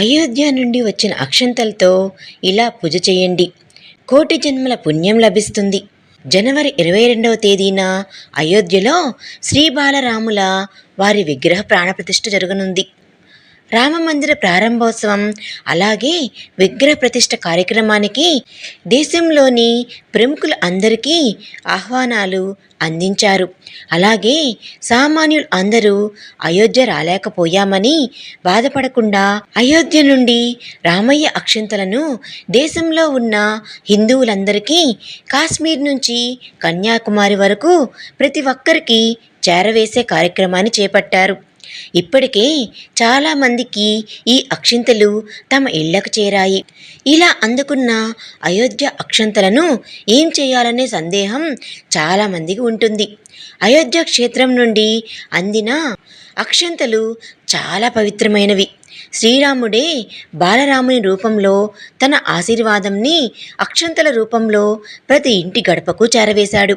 అయోధ్య నుండి వచ్చిన అక్షంతలతో ఇలా పూజ చేయండి. కోటి జన్మల పుణ్యం లభిస్తుంది. జనవరి ఇరవై రెండవ తేదీన అయోధ్యలో శ్రీ బాలరాముల వారి విగ్రహ ప్రాణప్రతిష్ఠ జరగనుంది. రామమందిర ప్రారంభోత్సవం అలాగే విగ్రహ ప్రతిష్ట కార్యక్రమానికి దేశంలోని ప్రముఖులు అందరికీ ఆహ్వానాలు అందించారు. అలాగే సామాన్యులు అందరూ అయోధ్య రాలేకపోయామని బాధపడకుండా అయోధ్య నుండి రామయ్య అక్షింతలను దేశంలో ఉన్న హిందువులందరికీ కాశ్మీర్ నుంచి కన్యాకుమారి వరకు ప్రతి ఒక్కరికి చేరవేసే కార్యక్రమాన్ని చేపట్టారు. ఇప్పటికే చాలామందికి ఈ అక్షింతలు తమ ఇళ్ళకు చేరాయి. ఇలా అందుకున్న అయోధ్య అక్షంతలను ఏం చేయాలనే సందేహం చాలామందికి ఉంటుంది. అయోధ్య క్షేత్రం నుండి అందిన అక్షంతలు చాలా పవిత్రమైనవి. శ్రీరాముడే బాలరాముని రూపంలో తన ఆశీర్వాదంని అక్షంతల రూపంలో ప్రతి ఇంటి గడపకు చేరవేశాడు.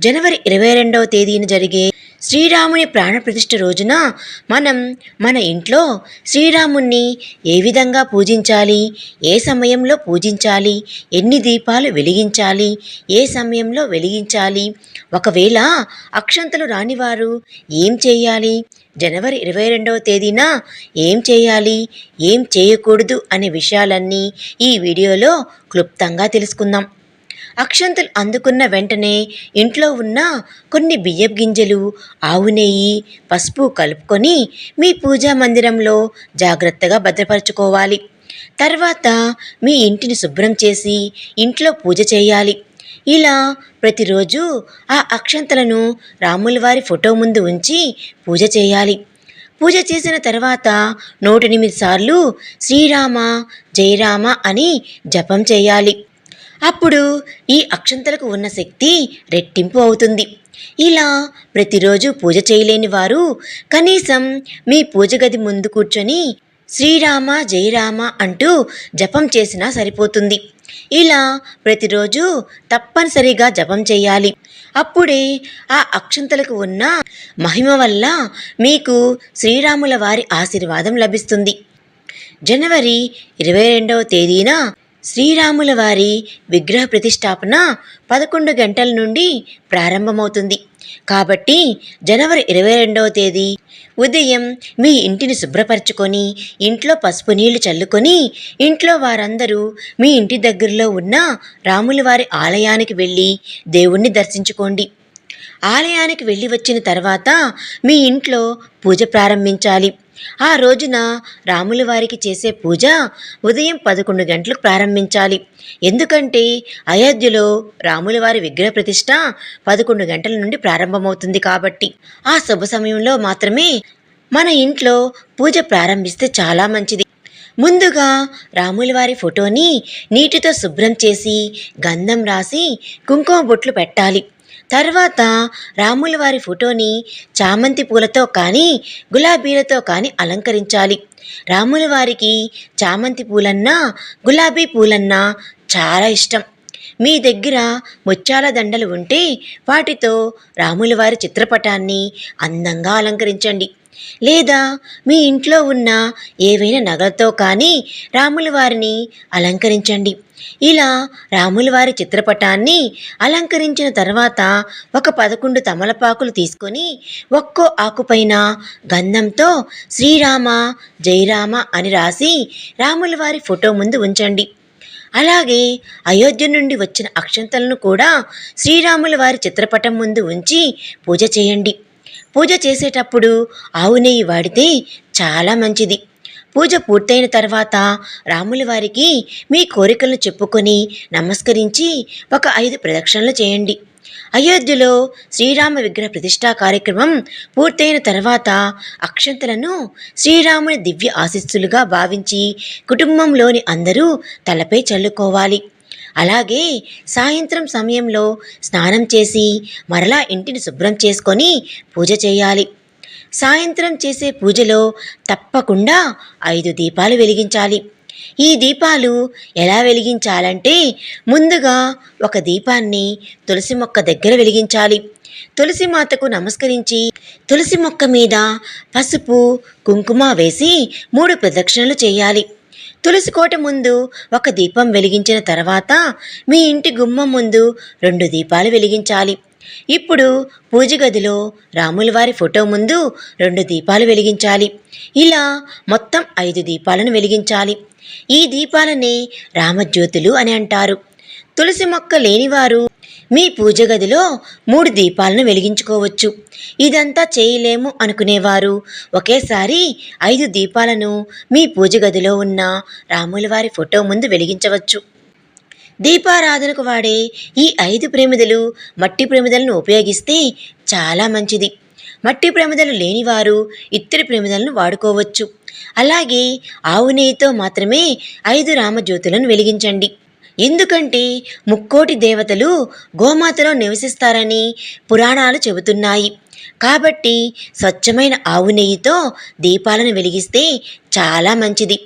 జనవరి ఇరవై రెండవ తేదీన జరిగే శ్రీరాముని ప్రాణప్రతిష్ఠ రోజున మనం మన ఇంట్లో శ్రీరాముణ్ణి ఏ విధంగా పూజించాలి? ఏ సమయంలో పూజించాలి? ఎన్ని దీపాలు వెలిగించాలి? ఏ సమయంలో వెలిగించాలి? ఒకవేళ అక్షంతలు రానివారు ఏం చేయాలి? జనవరి ఇరవై రెండవ తేదీన ఏం చేయాలి? ఏం చేయకూడదు అనే విషయాలన్నీ ఈ వీడియోలో క్లుప్తంగా తెలుసుకుందాం. అక్షంతలు అందుకున్న వెంటనే ఇంట్లో ఉన్న కొన్ని బియ్యపు గింజలు ఆవు నెయ్యి పసుపు కలుపుకొని మీ పూజా మందిరంలో జాగ్రత్తగా భద్రపరచుకోవాలి. తర్వాత మీ ఇంటిని శుభ్రం చేసి ఇంట్లో పూజ చేయాలి. ఇలా ప్రతిరోజు ఆ అక్షంతలను రాములవారి ఫోటో ముందు ఉంచి పూజ చేయాలి. పూజ చేసిన తర్వాత నూట ఎనిమిది సార్లు శ్రీరామ జయరామ అని జపం చేయాలి. అప్పుడు ఈ అక్షంతలకు ఉన్న శక్తి రెట్టింపు అవుతుంది. ఇలా ప్రతిరోజు పూజ చేయలేని వారు కనీసం మీ పూజ గది ముందు కూర్చొని శ్రీరామ జయరామ అంటూ జపం చేసినా సరిపోతుంది. ఇలా ప్రతిరోజు తప్పనిసరిగా జపం చేయాలి. అప్పుడే ఆ అక్షంతలకు ఉన్న మహిమ వల్ల మీకు శ్రీరాముల వారి ఆశీర్వాదం లభిస్తుంది. జనవరి ఇరవై రెండవ తేదీన శ్రీరాముల వారి విగ్రహ ప్రతిష్టాపన పదకొండు గంటల నుండి ప్రారంభమవుతుంది. కాబట్టి జనవరి ఇరవై రెండవ తేదీ ఉదయం మీ ఇంటిని శుభ్రపరచుకొని ఇంట్లో పసుపు నీళ్ళు చల్లుకొని ఇంట్లో వారందరూ మీ ఇంటి దగ్గరలో ఉన్న రాములవారి ఆలయానికి వెళ్ళి దేవుణ్ణి దర్శించుకోండి. ఆలయానికి వెళ్ళి వచ్చిన తర్వాత మీ ఇంట్లో పూజ ప్రారంభించాలి. ఆ రోజున రాముల వారికి చేసే పూజ ఉదయం పదకొండు గంటలకు ప్రారంభించాలి. ఎందుకంటే అయోధ్యలో రాముల వారి విగ్రహ ప్రతిష్ట పదకొండు గంటల నుండి ప్రారంభమవుతుంది కాబట్టి. ఆ శుభ సమయంలో మాత్రమే మన ఇంట్లో పూజ ప్రారంభిస్తే చాలా మంచిది. ముందుగా రాములవారి ఫోటోని నీటితో శుభ్రం చేసి గంధం రాసి కుంకుమ బొట్లు పెట్టాలి. తర్వాత రాముల వారి ఫోటోని చామంతి పూలతో కానీ గులాబీలతో కానీ అలంకరించాలి. రాముల వారికి చామంతి పూలన్నా గులాబీ పూలన్నా చాలా ఇష్టం. మీ దగ్గర ముత్యాల దండలు ఉంటే వాటితో రాములవారి చిత్రపటాన్ని అందంగా అలంకరించండి. లేదా మీ ఇంట్లో ఉన్న ఏవైనా నగలతో కానీ రాముల వారిని అలంకరించండి. ఇలా రాముల వారి చిత్రపటాన్ని అలంకరించిన తర్వాత ఒక పదకొండు తమలపాకులు తీసుకొని ఒక్కో ఆకుపైన గంధంతో శ్రీరామ జయరామ అని రాసి రాముల వారి ఫోటో ముందు ఉంచండి. అలాగే అయోధ్య నుండి వచ్చిన అక్షంతలను కూడా శ్రీరాముల వారి చిత్రపటం ముందు ఉంచి పూజ చేయండి. పూజ చేసేటప్పుడు ఆవు నెయ్యి వాడితే చాలా మంచిది. పూజ పూర్తయిన తర్వాత రాముల వారికి మీ కోరికలను చెప్పుకొని నమస్కరించి ఒక ఐదు ప్రదక్షిణలు చేయండి. అయోధ్యలో శ్రీరామ విగ్రహ ప్రతిష్టా కార్యక్రమం పూర్తయిన తర్వాత అక్షంతలను శ్రీరాముని దివ్య ఆశీస్సులుగా భావించి కుటుంబంలోని అందరూ తలపై చల్లుకోవాలి. అలాగే సాయంత్రం సమయంలో స్నానం చేసి మరలా ఇంటిని శుభ్రం చేసుకొని పూజ చేయాలి. సాయంత్రం చేసే పూజలో తప్పకుండా ఐదు దీపాలు వెలిగించాలి. ఈ దీపాలు ఎలా వెలిగించాలంటే ముందుగా ఒక దీపాన్ని తులసి మొక్క దగ్గర వెలిగించాలి. తులసి మాతకు నమస్కరించి తులసి మొక్క మీద పసుపు కుంకుమ వేసి మూడు ప్రదక్షిణలు చేయాలి. తులసి కోట ముందు ఒక దీపం వెలిగించిన తర్వాత మీ ఇంటి గుమ్మం ముందు రెండు దీపాలు వెలిగించాలి. ఇప్పుడు పూజ గదిలో రాముల వారి ఫోటో ముందు రెండు దీపాలు వెలిగించాలి. ఇలా మొత్తం ఐదు దీపాలను వెలిగించాలి. ఈ దీపాలనే రామజ్యోతులు అని అంటారు. తులసి మొక్క లేనివారు మీ పూజ గదిలో మూడు దీపాలను వెలిగించుకోవచ్చు. ఇదంతా చేయలేము అనుకునేవారు. ఒకేసారి ఐదు దీపాలను మీ పూజ గదిలో ఉన్న రాములవారి ఫోటో ముందు వెలిగించవచ్చు. దీపారాధనకు వాడే ఈ ఐదు ప్రమిదలు మట్టి ప్రమిదలను ఉపయోగిస్తే చాలా మంచిది. మట్టి ప్రమిదలు లేనివారు ఇత్తడి ప్రమిదలను వాడుకోవచ్చు. అలాగే ఆవు నెయ్యితో మాత్రమే ఐదు రామజ్యోతులను వెలిగించండి. ఎందుకంటే ముక్కోటి దేవతలు గోమాతలో నివసిస్తారని పురాణాలు చెబుతున్నాయి. కాబట్టి స్వచ్ఛమైన ఆవు నెయ్యితో దీపాలను వెలిగిస్తే చాలా మంచిది.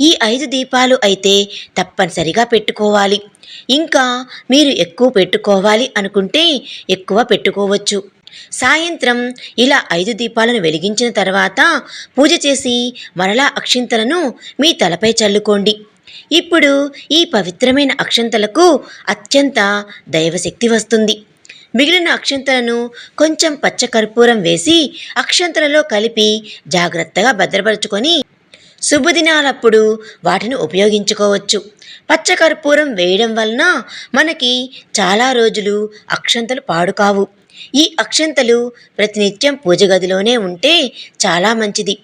ఈ ఐదు దీపాలు అయితే తప్పనిసరిగా పెట్టుకోవాలి. ఇంకా మీరు ఎక్కువ పెట్టుకోవాలి అనుకుంటే ఎక్కువ పెట్టుకోవచ్చు. సాయంత్రం ఇలా ఐదు దీపాలను వెలిగించిన తర్వాత పూజ చేసి మరలా అక్షింతలను మీ తలపై చల్లుకోండి. ఇప్పుడు ఈ పవిత్రమైన అక్షంతలకు అత్యంత దైవశక్తి వస్తుంది. మిగిలిన అక్షంతలను కొంచెం పచ్చ కర్పూరం వేసి అక్షంతలలో కలిపి జాగ్రత్తగా భద్రపరుచుకొని శుభదినాలప్పుడు వాటిని ఉపయోగించుకోవచ్చు. పచ్చకర్పూరం వేయడం వలన మనకి చాలా రోజులు అక్షంతలు పాడుకావు. ఈ అక్షంతలు ప్రతినిత్యం పూజ గదిలోనే ఉంటే చాలా మంచిది.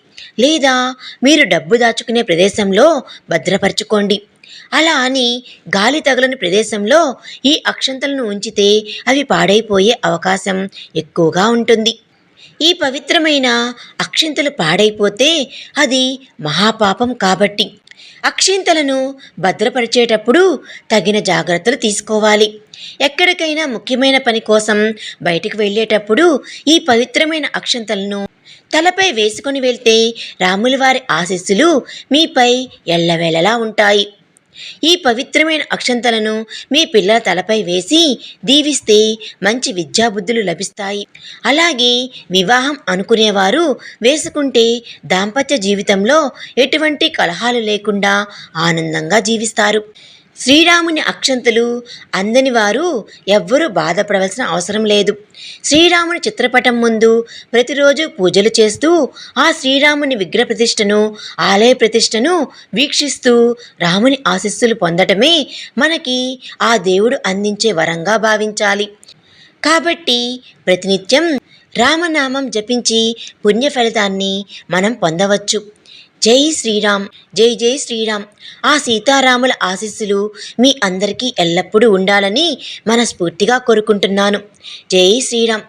లేదా మీరు డబ్బు దాచుకునే ప్రదేశంలో భద్రపరచుకోండి. అలా అని గాలి తగలని ప్రదేశంలో ఈ అక్షంతలను ఉంచితే అవి పాడైపోయే అవకాశం ఎక్కువగా ఉంటుంది. ఈ పవిత్రమైన అక్షింతలు పాడైపోతే అది మహాపాపం కాబట్టి. అక్షింతలను భద్రపరిచేటప్పుడు తగిన జాగ్రత్తలు తీసుకోవాలి. ఎక్కడికైనా ముఖ్యమైన పని కోసం బయటకు వెళ్ళేటప్పుడు ఈ పవిత్రమైన అక్షంతలను తలపై వేసుకొని వెళ్తే రాములవారి ఆశీస్సులు మీపై ఎల్లవేళలా ఉంటాయి. ఈ పవిత్రమైన అక్షంతలను మీ పిల్లల తలపై వేసి దీవిస్తే మంచి విద్యాబుద్ధులు లభిస్తాయి. అలాగే వివాహం అనుకునేవారు వేసుకుంటే దాంపత్య జీవితంలో ఎటువంటి కలహాలు లేకుండా ఆనందంగా జీవిస్తారు. శ్రీరాముని అక్షంతలు అందని వారు ఎవ్వరూ బాధపడవలసిన అవసరం లేదు. శ్రీరాముని చిత్రపటం ముందు ప్రతిరోజు పూజలు చేస్తూ ఆ శ్రీరాముని విగ్రహ ప్రతిష్టను ఆలయ ప్రతిష్టను వీక్షిస్తూ రాముని ఆశీస్సులు పొందటమే మనకి ఆ దేవుడు అందించే వరంగా భావించాలి. కాబట్టి ప్రతినిత్యం రామనామం జపించి పుణ్య ఫలితాన్ని మనం పొందవచ్చు. జై శ్రీరామ్ జై జై శ్రీరామ్. ఆ సీతారాముల ఆశీస్సులు మీ అందరికీ ఎల్లప్పుడూ ఉండాలని మనస్ఫూర్తిగా కోరుకుంటున్నాను. జై శ్రీరామ్.